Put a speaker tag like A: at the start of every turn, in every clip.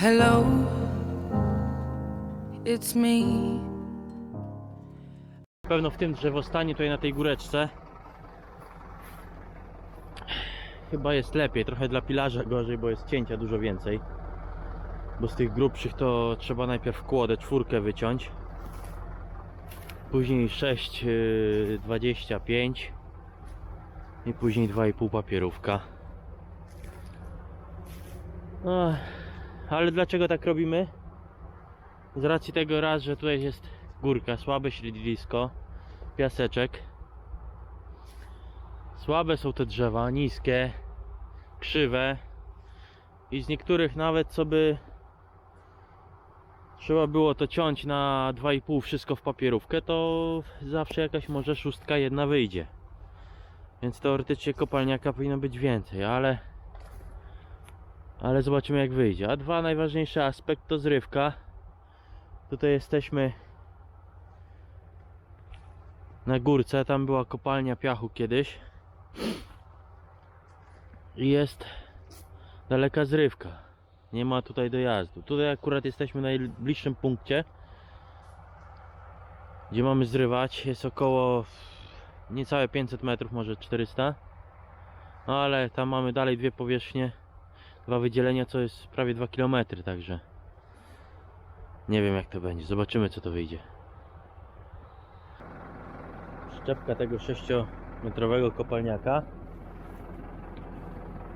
A: Hello, it's me.
B: Pewno w tym drzewostanie tutaj na tej góreczce chyba jest lepiej, trochę dla pilarza gorzej, bo jest cięcia dużo więcej. Bo z tych grubszych to trzeba najpierw kłodę czwórkę wyciąć. Później 6, yy, 25 i później 2,5 papierówka. Ach, ale dlaczego tak robimy? Z racji tego raz, że tutaj jest górka, słabe środowisko, piaseczek. Słabe są te drzewa, niskie, krzywe i z niektórych nawet co by trzeba było to ciąć na 2,5 wszystko w papierówkę, to zawsze jakaś może szóstka jedna wyjdzie. Więc teoretycznie kopalniaka powinno być więcej, ale ale zobaczymy jak wyjdzie. A dwa najważniejszy aspekt to zrywka. Tutaj jesteśmy na górce, tam była kopalnia piachu kiedyś. I jest daleka zrywka. Nie ma tutaj dojazdu. Tutaj akurat jesteśmy na najbliższym punkcie, gdzie mamy zrywać. Jest około niecałe 500 metrów, może 400. No ale tam mamy dalej dwie powierzchnie, dwa wydzielenia, co jest prawie 2 km, także nie wiem jak to będzie. Zobaczymy co to wyjdzie. Szczepka tego 6-metrowego kopalniaka.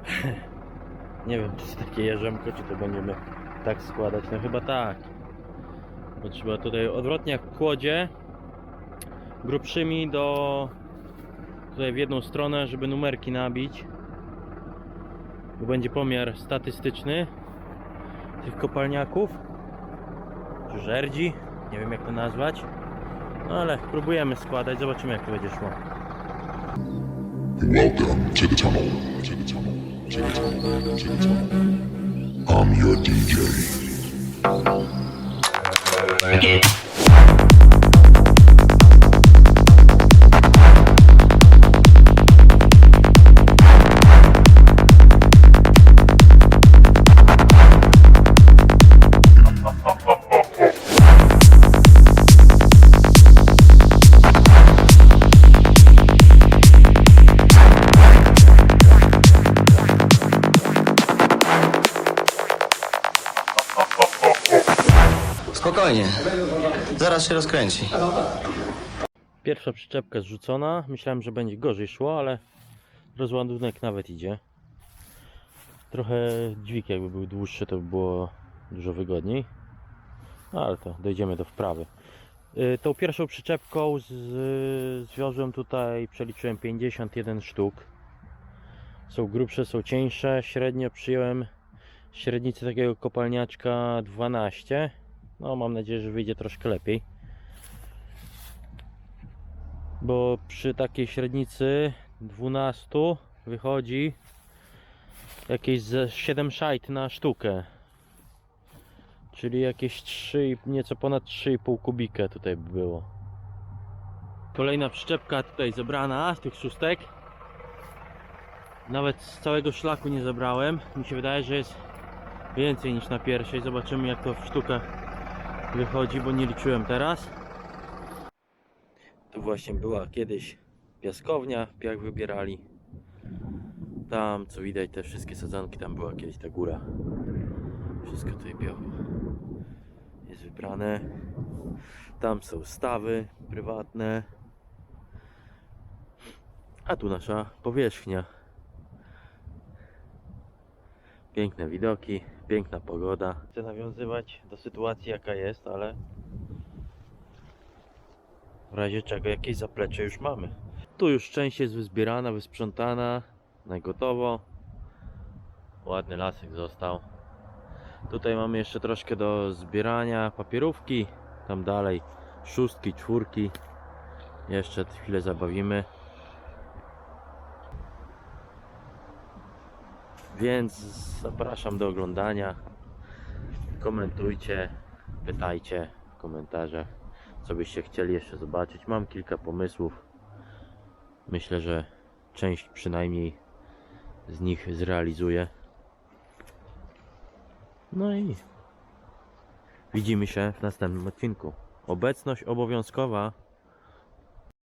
B: Nie wiem, czy to takie jarzemko, czy to będziemy tak składać. No chyba tak. Bo trzeba tutaj odwrotnie jak kłodzie grubszymi do tutaj w jedną stronę, żeby numerki nabić. Bo będzie pomiar statystyczny tych kopalniaków. Czy żerdzi, nie wiem jak to nazwać. No ale próbujemy składać, zobaczymy jak to będzie szło.
C: Welcome to the tunnel. To the tunnel. To the tunnel. To the tunnel. I'm your DJ.
D: Spokojnie. Zaraz się rozkręci.
B: Pierwsza przyczepka zrzucona. Myślałem, że będzie gorzej szło, ale rozładunek nawet idzie. Trochę dźwig jakby był dłuższy, to by było dużo wygodniej. No, ale to dojdziemy do wprawy. Y, Tą pierwszą przyczepką z, zwiozłem tutaj, przeliczyłem 51 sztuk. Są grubsze, są cieńsze. Średnio przyjąłem średnicy takiego kopalniaczka 12. No mam nadzieję, że wyjdzie troszkę lepiej. Bo przy takiej średnicy 12 wychodzi jakieś ze 7 szajt na sztukę. Czyli jakieś 3, i- nieco ponad 3,5 kubika tutaj by było. Kolejna przyczepka tutaj zebrana z tych szóstek. Nawet z całego szlaku nie zebrałem. Mi się wydaje, że jest więcej niż na pierwszej. Zobaczymy jak to w sztukach wychodzi, bo nie liczyłem teraz. Tu właśnie była kiedyś piaskownia, piach wybierali. Tam co widać te wszystkie sadzonki, tam była kiedyś ta góra. Wszystko tutaj piachu jest wybrane. Tam są stawy prywatne. A tu nasza powierzchnia. Piękne widoki, piękna pogoda. Chcę nawiązywać do sytuacji jaka jest, ale w razie czego jakieś zaplecze już mamy. Tu już część jest wyzbierana, wysprzątana, na gotowo. Ładny lasek został. Tutaj mamy jeszcze troszkę do zbierania papierówki. Tam dalej szóstki, czwórki. Jeszcze chwilę zabawimy. Więc zapraszam do oglądania. Komentujcie, pytajcie w komentarzach, co byście chcieli jeszcze zobaczyć. Mam kilka pomysłów. Myślę, że część przynajmniej z nich zrealizuję. No i Widzimy się w następnym odcinku. Obecność obowiązkowa